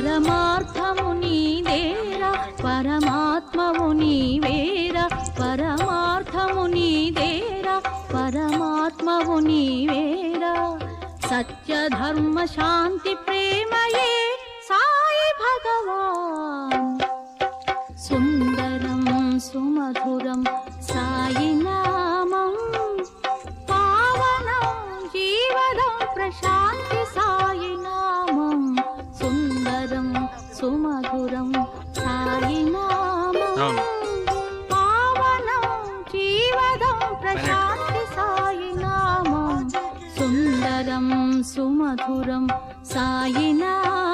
పరమార్థము నీదేరా పరమాత్మము నీవేరా పరమార్థము నీదేరా పరమాత్మవు నీవేరా సత్య ధర్మ శాంతి ప్రేమయే సాయి భగవాన్ సుందరం సుమధురం సాయి సుమధురం సాయినామం పావనం జీవదం ప్రశాంతి సాయినామం సుందరం సుమధురం సాయినామం